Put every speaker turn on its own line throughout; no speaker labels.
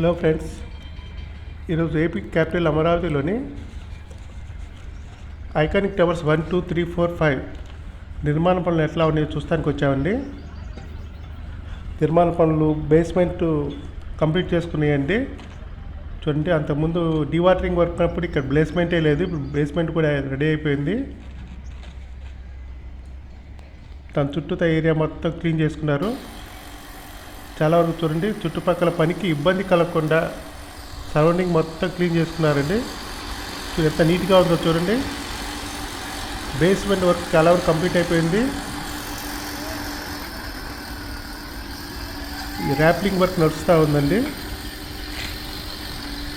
Hello friends ఈరోజు AP capital అమరావతిలోని iconic towers one two three four five నిర్మాణ పనులు ఎట్లా ఉన్నాయో చూస్తానికి వచ్చామండి. నిర్మాణ పనులు బేస్మెంట్ కంప్లీట్ చేసుకున్నాయండి. చూడండి అంతకుముందు డీవాటరింగ్ వర్క్ అప్పుడు ఇక్కడ బేస్మెంటే లేదు ఇప్పుడు బేస్మెంట్ కూడా రెడీ అయిపోయింది. దాని చుట్టూతా ఏరియా మొత్తం క్లీన్ చేసుకున్నారు. చాలా వరకు చూడండి చుట్టుపక్కల పనికి ఇబ్బంది కలగకుండా సరౌండింగ్ మొత్తం క్లీన్ చేసుకున్నారండి. ఎంత నీట్గా ఉందో చూడండి. బేస్మెంట్ వర్క్ చాలా వరకు కంప్లీట్ అయిపోయింది. ఈ ర్యాప్లింగ్ వర్క్ నడుస్తూ ఉందండి.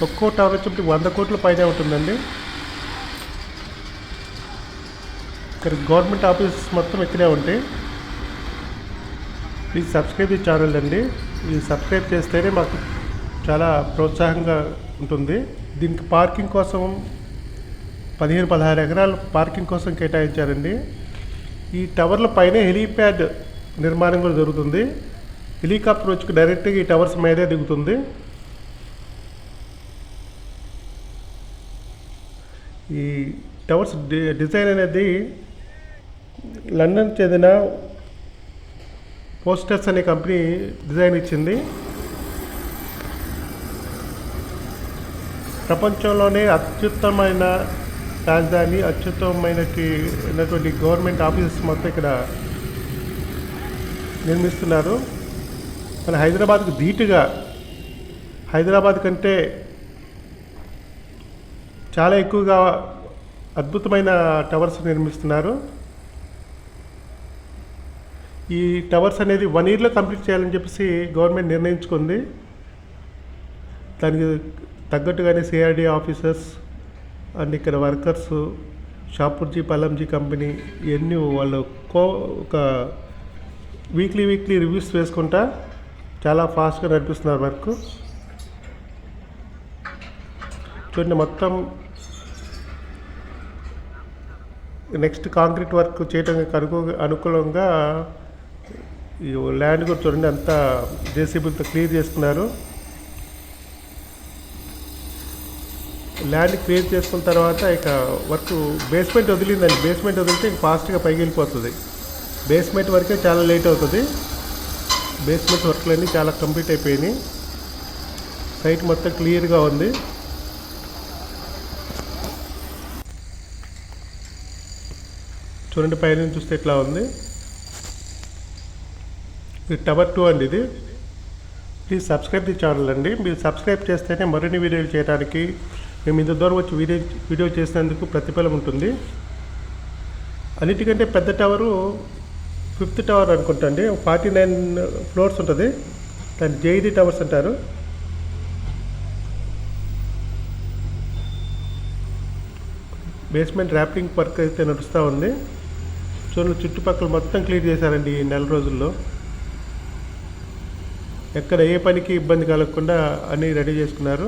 ఒక్కో టవర్ వచ్చి వంద కోట్ల పైన ఉంటుందండి. ఇక్కడ గవర్నమెంట్ ఆఫీసెస్ మొత్తం ఇక్కడే ఉంటాయి. ప్లీజ్ సబ్స్క్రైబ్ ది ఛానల్ అండి. ఇది సబ్స్క్రైబ్ చేస్తేనే మాకు చాలా ప్రోత్సాహంగా ఉంటుంది. దీనికి పార్కింగ్ కోసం పదిహేను పదహారు ఎకరాలు పార్కింగ్ కోసం కేటాయించారండి. ఈ టవర్ల పైనే హెలీప్యాడ్ నిర్మాణం కూడా జరుగుతుంది. హెలికాప్టర్ వచ్చి డైరెక్ట్గా ఈ టవర్స్ మీదే దిగుతుంది. ఈ టవర్స్ డి డిజైన్ అనేది లండన్ చెందిన పోస్టర్స్ అనే కంపెనీ డిజైన్ ఇచ్చింది. ప్రపంచంలోనే అత్యుత్తమైన రాజధాని అత్యుత్తమైనటువంటి గవర్నమెంట్ ఆఫీసెస్ మొత్తం ఇక్కడ నిర్మిస్తున్నారు. మన హైదరాబాద్కు ధీటుగా హైదరాబాద్ కంటే చాలా ఎక్కువగా అద్భుతమైన టవర్స్ నిర్మిస్తున్నారు. ఈ టవర్స్ అనేది వన్ ఇయర్లో కంప్లీట్ చేయాలని చెప్పేసి గవర్నమెంట్ నిర్ణయించుకుంది. దానికి తగ్గట్టుగానే సిఆర్డీ ఆఫీసర్స్ అండ్ ఇక్కడ వర్కర్స్ షాపూర్జీ పల్లంజీ కంపెనీ ఇవన్నీ వాళ్ళు కో ఒక వీక్లీ వీక్లీ రివ్యూస్ వేసుకుంటా చాలా ఫాస్ట్గా నడిపిస్తున్నారు వర్క్. చూడండి మొత్తం నెక్స్ట్ కాంక్రీట్ వర్క్ చేయడానికి అనుకూ అనుకూలంగా ఈ ల్యాండ్ కూడా చూడండి ఎంత జేసీబీలతో క్లియర్ చేసుకున్నారు. ల్యాండ్ క్లియర్ చేసుకున్న తర్వాత ఇక వర్క్ బేస్మెంట్ వదిలిందండి. బేస్మెంట్ వదిలితే ఇంక ఫాస్ట్గా పైకి వెళ్ళిపోతుంది. బేస్మెంట్ వరకే చాలా లేట్ అవుతుంది. బేస్మెంట్ వర్క్లన్నీ చాలా కంప్లీట్ అయిపోయినాయి. సైట్ మొత్తం క్లియర్గా ఉంది. చూడండి పైన చూస్తే ఎట్లా ఉంది. ఇది టవర్ టూ అండి ఇది. ప్లీజ్ సబ్స్క్రైబ్ ది ఛానల్ అండి. మీరు సబ్స్క్రైబ్ చేస్తేనే మరిన్ని వీడియోలు చేయడానికి మేము ఇంత దూరం వచ్చి వీడియో వీడియో చేసినందుకు ప్రతిఫలం ఉంటుంది. అన్నిటికంటే పెద్ద టవరు ఫిఫ్త్ టవర్ అనుకుంటా అండి. ఫార్టీ నైన్ ఫ్లోర్స్ ఉంటుంది. దాన్ని జేఈడి టవర్స్ అంటారు. బేస్మెంట్ ర్యాపింగ్ వర్క్ అయితే నడుస్తూ ఉంది. చూడండి చుట్టుపక్కల మొత్తం క్లియర్ చేశారండి ఈ నెల రోజుల్లో. ఎక్కడ ఏ పనికి ఇబ్బంది కలగకుండా అన్నీ రెడీ చేసుకున్నారు.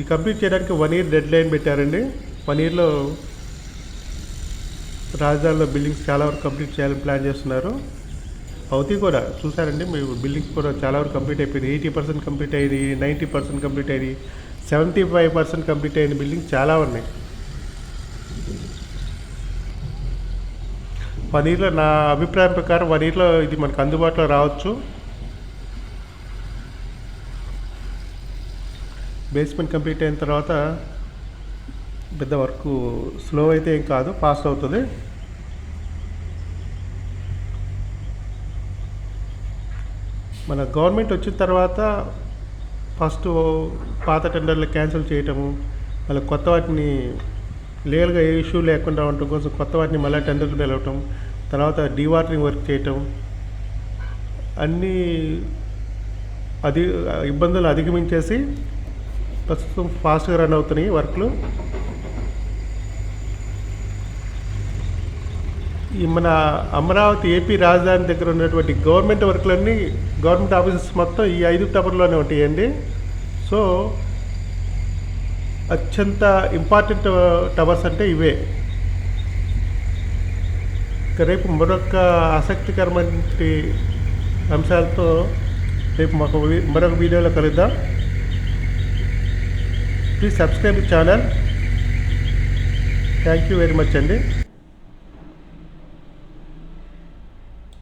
ఈ కంప్లీట్ చేయడానికి వన్ ఇయర్ డెడ్ లైన్ పెట్టారండి. వన్ ఇయర్లో రాజధానిలో బిల్డింగ్స్ చాలా వరకు కంప్లీట్ చేయాలని ప్లాన్ చేస్తున్నారు. అవుతాయి కూడా చూసారండి మీ బిల్డింగ్స్ కూడా చాలా వరకు కంప్లీట్ అయిపోయింది ఎయిటీ పర్సెంట్ కంప్లీట్ అయ్యింది నైంటీ పర్సెంట్ కంప్లీట్ అయ్యింది సెవెంటీ ఫైవ్ పర్సెంట్ కంప్లీట్ అయిన బిల్డింగ్స్ చాలా ఉన్నాయి. వన్ ఇయర్లో నా అభిప్రాయం ప్రకారం వన్ ఇయర్లో ఇది మనకు అందుబాటులో రావచ్చు. బేస్మెంట్ కంప్లీట్ అయిన తర్వాత పెద్ద వర్క్ స్లో అయితే ఏం కాదు ఫాస్ట్ అవుతుంది. మన గవర్నమెంట్ వచ్చిన తర్వాత ఫస్ట్ పాత టెండర్లు క్యాన్సిల్ చేయటము మళ్ళీ కొత్త వాటిని లీగల్గా ఏ ఇష్యూ లేకుండా ఉండటం కోసం కొత్త వాటిని మళ్ళీ టెండర్లు పిలవటం తర్వాత డీవాటరింగ్ వర్క్ చేయటం అన్నీ అది ఇబ్బందులు అధిగమించేసి ప్రస్తుతం ఫాస్ట్గా రన్ అవుతున్నాయి వర్క్లు. ఈ మన అమరావతి ఏపీ రాజధాని దగ్గర ఉన్నటువంటి గవర్నమెంట్ వర్క్లన్నీ గవర్నమెంట్ ఆఫీసెస్ మొత్తం ఈ ఐదు టవర్లోనే ఉంటాయండి. సో అత్యంత ఇంపార్టెంట్ టవర్స్ uh, అంటే ఇవే. రేపు మరొక ఆసక్తికరమైన అంశాలతో రేపు మాకు మరొక వీడియోలో కలుద్దాం. Please subscribe channel thank you very much అండి.